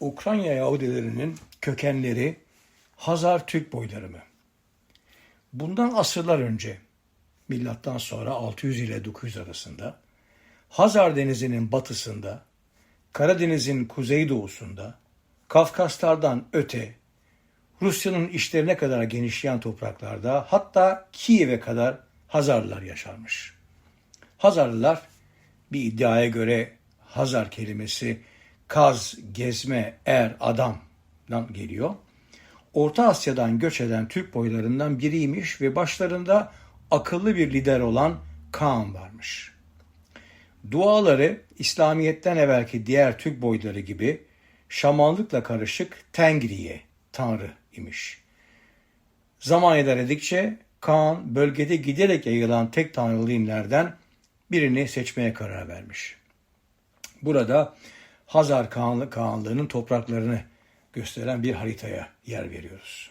Ukrayna Yahudilerinin kökenleri Hazar Türk boyları mı? Bundan asırlar önce, milattan sonra 600 ile 900 arasında, Hazar Denizi'nin batısında, Karadeniz'in kuzeydoğusunda, Kafkaslardan öte, Rusya'nın işlerine kadar genişleyen topraklarda hatta Kiev'e kadar Hazarlılar yaşarmış. Hazarlılar bir iddiaya göre Hazar kelimesi kaz, gezme, er, adamdan geliyor. Orta Asya'dan göç eden Türk boylarından biriymiş ve başlarında akıllı bir lider olan Kaan varmış. Duaları İslamiyet'ten evvelki diğer Türk boyları gibi şamanlıkla karışık Tengri'ye, Tanrı imiş. Zaman ilerledikçe Kaan bölgede giderek yayılan tek tanrılı dinlerden birini seçmeye karar vermiş. Burada Hazar Kağanlı Kağanlığı'nın topraklarını gösteren bir haritaya yer veriyoruz.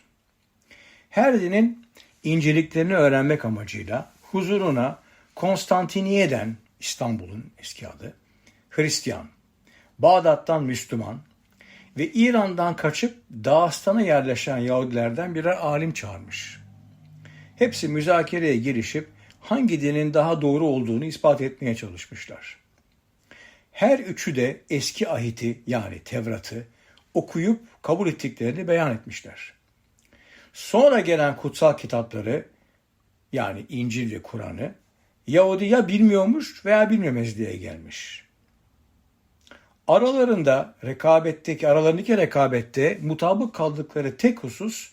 Her dinin inceliklerini öğrenmek amacıyla huzuruna Konstantiniye'den İstanbul'un eski adı Hristiyan, Bağdat'tan Müslüman ve İran'dan kaçıp Dağıstan'a yerleşen Yahudilerden birer alim çağırmış. Hepsi müzakereye girişip hangi dinin daha doğru olduğunu ispat etmeye çalışmışlar. Her üçü de eski ahiti yani Tevrat'ı okuyup kabul ettiklerini beyan etmişler. Sonra gelen kutsal kitapları yani İncil ve Kur'an'ı Yahudi ya bilmiyormuş veya bilmemezliğe gelmiş. Aralarında rekabetteki aralarındaki rekabette mutabık kaldıkları tek husus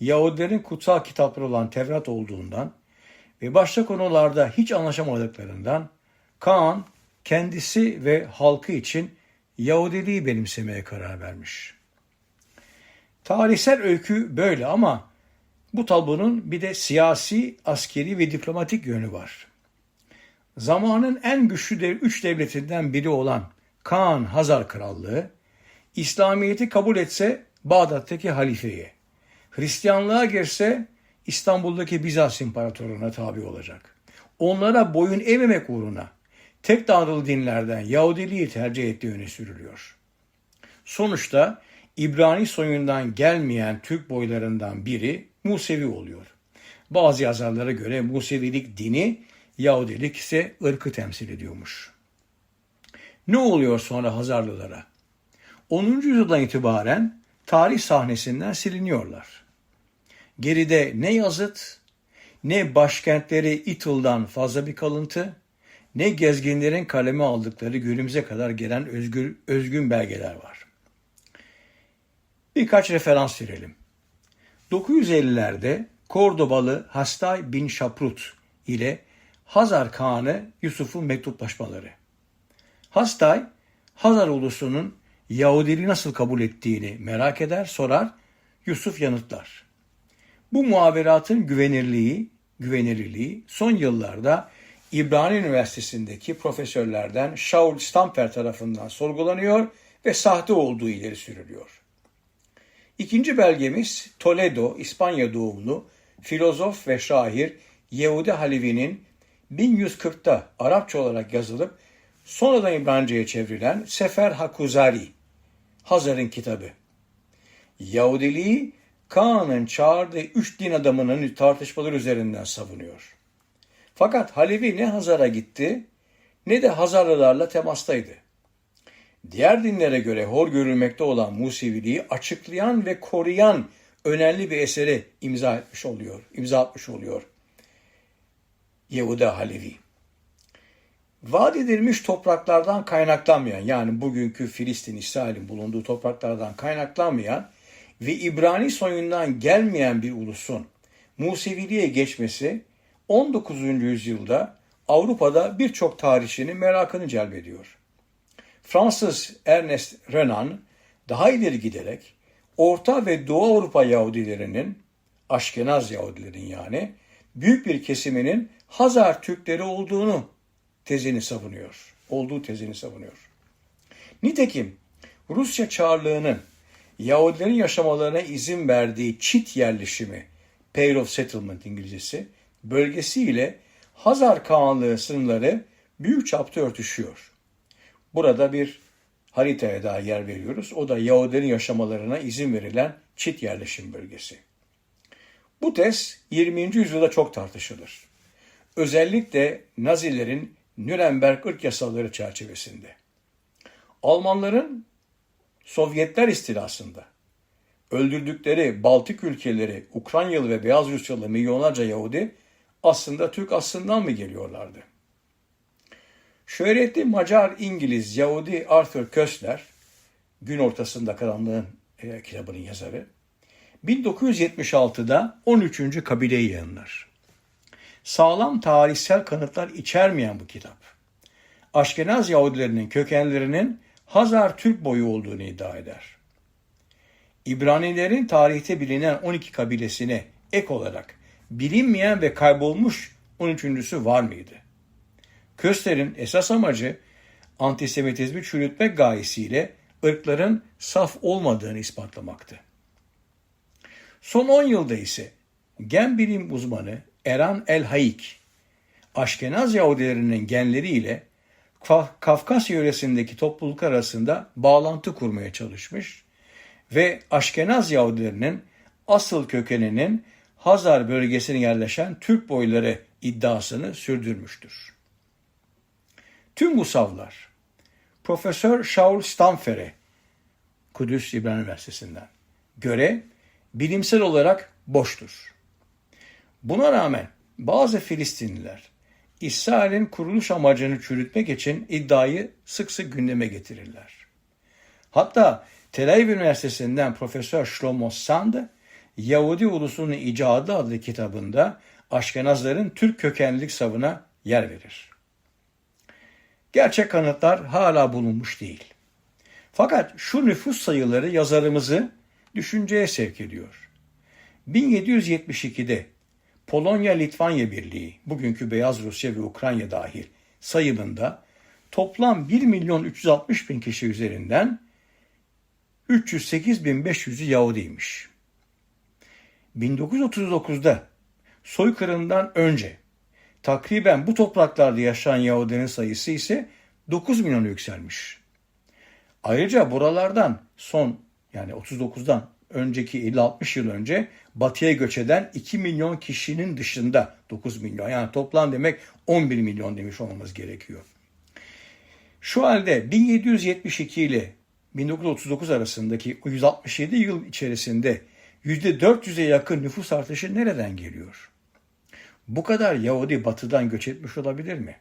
Yahudilerin kutsal kitapları olan Tevrat olduğundan ve başka konularda hiç anlaşamadıklarından Kaan kendisi ve halkı için Yahudiliği benimsemeye karar vermiş. Tarihsel öykü böyle ama bu tablonun bir de siyasi, askeri ve diplomatik yönü var. Zamanın en güçlü dev, üç devletinden biri olan Kaan Hazar Krallığı, İslamiyet'i kabul etse Bağdat'taki halifeye, Hristiyanlığa girse İstanbul'daki Bizans İmparatorluğu'na tabi olacak. Onlara boyun eğmemek uğruna tek tanrılı dinlerden Yahudiliği tercih ettiği öne sürülüyor. Sonuçta İbrani soyundan gelmeyen Türk boylarından biri Musevi oluyor. Bazı yazarlara göre Musevilik dini, Yahudilik ise ırkı temsil ediyormuş. Ne oluyor sonra Hazarlılara? 10. yüzyıldan itibaren tarih sahnesinden siliniyorlar. Geride ne yazıt, ne başkentleri İtıl'dan fazla bir kalıntı, ne gezginlerin kaleme aldıkları günümüze kadar gelen özgür, özgün belgeler var. Birkaç referans verelim. 950'lerde Kordobalı Hastay bin Şaprut ile Hazar Kağan'ı Yusuf'un mektuplaşmaları. Hastay, Hazar ulusunun Yahudiliği nasıl kabul ettiğini merak eder, sorar, Yusuf yanıtlar. Bu muhaberatın güvenirliği, güvenirliği son yıllarda İbrani Üniversitesi'ndeki profesörlerden Shaul Stamper tarafından sorgulanıyor ve sahte olduğu ileri sürülüyor. İkinci belgemiz Toledo, İspanya doğumlu filozof ve şair Yehudi Halevi'nin 1140'ta Arapça olarak yazılıp sonradan İbranca'ya çevrilen Sefer Hakuzari, Hazar'ın kitabı. Yahudiliği Kaan'ın çağırdığı üç din adamının tartışmaları üzerinden savunuyor. Fakat Halevi ne Hazar'a gitti ne de Hazarlılarla temastaydı. Diğer dinlere göre hor görülmekte olan Museviliği açıklayan ve koruyan önemli bir eseri imza etmiş oluyor, imza atmış oluyor. Yehuda Halevi. Vaat edilmiş topraklardan kaynaklanmayan yani bugünkü Filistin, İsrail'in bulunduğu topraklardan kaynaklanmayan ve İbrani soyundan gelmeyen bir ulusun Museviliğe geçmesi 19. yüzyılda Avrupa'da birçok tarihçinin merakını celbediyor. Fransız Ernest Renan daha ileri giderek Orta ve Doğu Avrupa Yahudilerinin, Aşkenaz Yahudilerin yani, büyük bir kesiminin Hazar Türkleri olduğunu tezini savunuyor. Olduğu tezini savunuyor. Nitekim Rusya Çarlığı'nın Yahudilerin yaşamalarına izin verdiği çit yerleşimi, Pale of Settlement İngilizcesi, bölgesiyle Hazar Kağanlığı sınırları büyük çapta örtüşüyor. Burada bir haritaya daha yer veriyoruz. O da Yahudilerin yaşamalarına izin verilen çit yerleşim bölgesi. Bu tez 20. yüzyılda çok tartışılır. Özellikle Nazilerin Nürnberg ırk yasaları çerçevesinde. Almanların Sovyetler istilasında öldürdükleri Baltık ülkeleri, Ukraynalı ve Beyaz Rusyalı milyonlarca Yahudi aslında Türk aslından mı geliyorlardı? Şöhretli Macar İngiliz Yahudi Arthur Köstler, Gün Ortasında Karanlığın e, kitabının yazarı, 1976'da 13. kabileyi yayınlar. Sağlam tarihsel kanıtlar içermeyen bu kitap, Aşkenaz Yahudilerinin kökenlerinin Hazar Türk boyu olduğunu iddia eder. İbranilerin tarihte bilinen 12 kabilesine ek olarak bilinmeyen ve kaybolmuş 13.sü var mıydı? Köster'in esas amacı antisemitizmi çürütmek gayesiyle ırkların saf olmadığını ispatlamaktı. Son 10 yılda ise gen bilim uzmanı Eran El Haik, Aşkenaz Yahudilerinin genleriyle Kafkasya yöresindeki topluluk arasında bağlantı kurmaya çalışmış ve Aşkenaz Yahudilerinin asıl kökeninin Hazar bölgesine yerleşen Türk boyları iddiasını sürdürmüştür. Tüm bu savlar Profesör Shaul Stamfer'e Kudüs İbrahim Üniversitesi'nden göre bilimsel olarak boştur. Buna rağmen bazı Filistinliler İsrail'in kuruluş amacını çürütmek için iddiayı sık sık gündeme getirirler. Hatta Tel Aviv Üniversitesi'nden Profesör Shlomo Sand, Yahudi Ulusunun İcadı adlı kitabında Aşkenazların Türk kökenlilik savına yer verir. Gerçek kanıtlar hala bulunmuş değil. Fakat şu nüfus sayıları yazarımızı düşünceye sevk ediyor. 1772'de Polonya-Litvanya Birliği, bugünkü Beyaz Rusya ve Ukrayna dahil sayımında toplam 1 milyon 360 bin kişi üzerinden 308 bin 500'ü Yahudiymiş. 1939'da soykırımdan önce takriben bu topraklarda yaşayan Yahudinin sayısı ise 9 milyona yükselmiş. Ayrıca buralardan son yani 39'dan önceki 50-60 yıl önce batıya göç eden 2 milyon kişinin dışında 9 milyon yani toplam demek 11 milyon demiş olmamız gerekiyor. Şu halde 1772 ile 1939 arasındaki 167 yıl içerisinde %400'e yakın nüfus artışı nereden geliyor? Bu kadar Yahudi batıdan göç etmiş olabilir mi?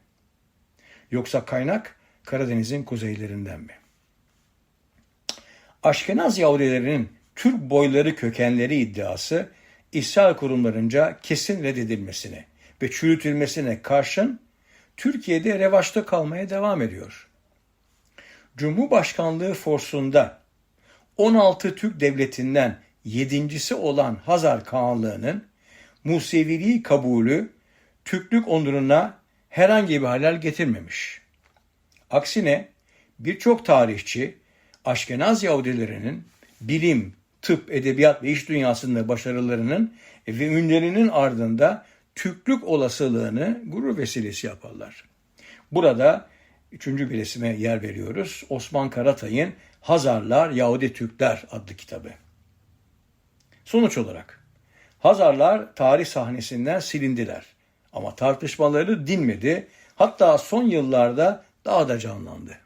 Yoksa kaynak Karadeniz'in kuzeylerinden mi? Aşkenaz Yahudilerinin Türk boyları kökenleri iddiası İsrail kurumlarınca kesin reddedilmesine ve çürütülmesine karşın Türkiye'de revaçta kalmaya devam ediyor. Cumhurbaşkanlığı forsunda 16 Türk devletinden yedincisi olan Hazar Kağanlığı'nın Museviliği kabulü Türklük onuruna herhangi bir halel getirmemiş. Aksine birçok tarihçi Aşkenaz Yahudilerinin bilim, tıp, edebiyat ve iş dünyasında başarılarının ve ünlerinin ardında Türklük olasılığını gurur vesilesi yaparlar. Burada üçüncü bir resime yer veriyoruz. Osman Karatay'ın Hazarlar, Yahudi Türkler adlı kitabı. Sonuç olarak Hazarlar tarih sahnesinden silindiler ama tartışmaları dinmedi. Hatta son yıllarda daha da canlandı.